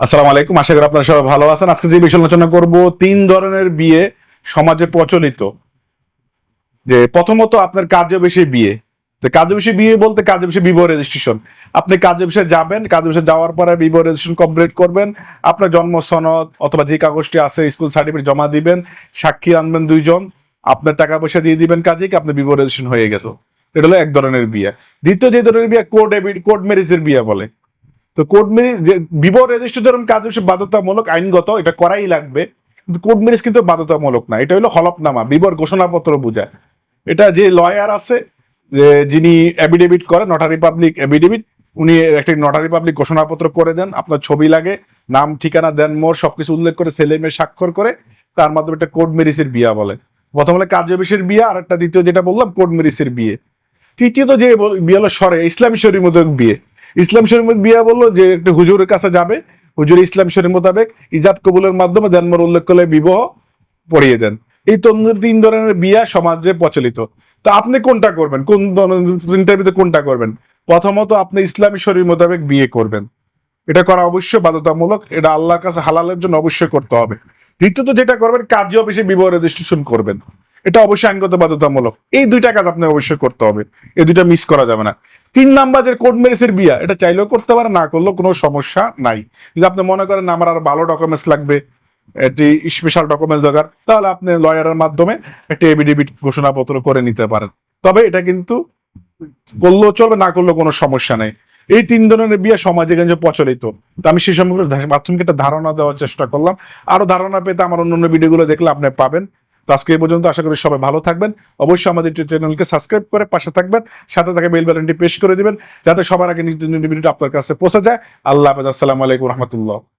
আসসালামু আলাইকুম। আশা করি আপনারা সবাই ভালো আছেন। আজকে যে বিষয় আলোচনা করব, তিন ধরনের বিয়ে সমাজে প্রচলিত। যে প্রথমত আপনার কাজে বেশি বিয়ে। তো কাজে বেশি বিয়ে বলতে কাজে বেশি বিবাহ রেজিস্ট্রেশন আপনি কাজে বেশি যাবেন, কাজে বেশি যাওয়ার পরে বিবাহ রেজিস্ট্রেশন কমপ্লিট করবেন। আপনার জন্ম সনদ অথবা যে কাগজটি আছে স্কুল সার্টিফিকেট জমা দিবেন, সাক্ষী আনবেন দুইজন। আপনার টাকা পয়সা দিয়ে দিবেন কাজে কি আপনার বিবাহ রেজিস্ট্রেশন হয়ে গেছে এটা হলো এক ধরনের বিয়ে। দ্বিতীয় যে ধরনের বিয়ে কোর্ট কোর্ট ম্যারেজের বিয়ে বলে। তো কোর্ট ম্যারেজ যে, বিবাহ রেজিস্টার যেরকম কাজ হচ্ছে বাধ্যতামূলক, আইনগত, এটা করাই লাগবে। কিন্তু কোর্ট ম্যারেজ কিন্তু বাধ্যতামূলক না, এটা হলো হলফনামা, বিবর ঘোষণাপত্র বোঝায়। এটা যে লয়ার আছে যিনি অ্যাফিডেভিট করে নটারি পাবলিক অ্যাফিডেভিট উনি একটি নটারি পাবলিক ঘোষণাপত্র করে দেন, আপনার ছবি লাগে, নাম, ঠিকানা, দেন, মোর, সবকিছু উল্লেখ করে, ছেলে মেয়ে স্বাক্ষর করে, তার মাধ্যমে একটা কোর্ট ম্যারেজের বিয়া বলে। প্রথম হলে কার্যবেশের বিয়ে আর একটা দ্বিতীয় যেটা বললাম কোর্ট ম্যারেজের বিয়ে। তৃতীয়ত যে বিয়ে হলো সরে ইসলামী শরীর মতো বিয়ে। ইসলাম শরীর বিয়া বলল যে একটা হুজুরের কাছে যাবে। হুজুর ইসলাম শরীর মোতাবেক ইজাদ কবুলের মাধ্যমে জন্মর উল্লেখ করলে বিবাহ পড়িয়ে দেন। এই তন্দ্র তিন ধরনের বিয়া সমাজে প্রচলিত। তা আপনি কোনটা করবেন? কোন তিনটার ভিতরে কোনটা করবেন? প্রথমত আপনি ইসলামী শরীর মোতাবেক বিয়ে করবেন। এটা করা অবশ্যই বাধ্যতামূলক। এটা আল্লাহর কাছে হালালের জন্য অবশ্যই করতে হবে। দ্বিতীয়ত যেটা করবেন, কাজী অফিসে বিবাহ রেজিস্ট্রেশন করবেন। এটা অবশ্যই আইনগত বাধ্যতামূলক। এই দুইটা কাজ আপনি অবশ্যই করতে হবে। এই দুইটা মিস করা যাবে না। তিন নাম্বার যে কোর্ট ম্যারেজের বিয়া, এটা চাইলেও করতে পারে না করলেও কোনো সমস্যা নাই। যদি আপনি মনে করেন আমার আর ভালো ডকুমেন্টস লাগবে, একটি স্পেশাল ডকুমেন্টস দরকার, তাহলে আপনি লয়ারের মাধ্যমে একটি এভিডেভিট ঘোষণাপত্র করে নিতে পারেন। তবে এটা কিন্তু করলেও চলবে, না করলেও কোনো সমস্যা নেই। এই তিন ধরনের বিয়ে সমাজে কিন্তু প্রচলিত। তো আমি সেই সম্পর্কে প্রাথমিক একটা ধারণা দেওয়ার চেষ্টা করলাম। আরও ধারণা পেতে আমার অন্য অন্য ভিডিওগুলো দেখলে আপনি পাবেন। তো আজকে এই পর্যন্ত আশা করি সবাই ভালো থাকবেন। অবশ্যই আমাদের চ্যানেলকে সাবস্ক্রাইব করে পাশে থাকবেন। সাথে থাকে বেল বাটনটি প্রেস করে দিবেন, যাতে সবার আগে নিজের ভিডিওটা আপনার কাছে পৌঁছে যায়। আল্লাহ হাফেজ। আসসালামু আলাইকুম রহমতুল্লাহ।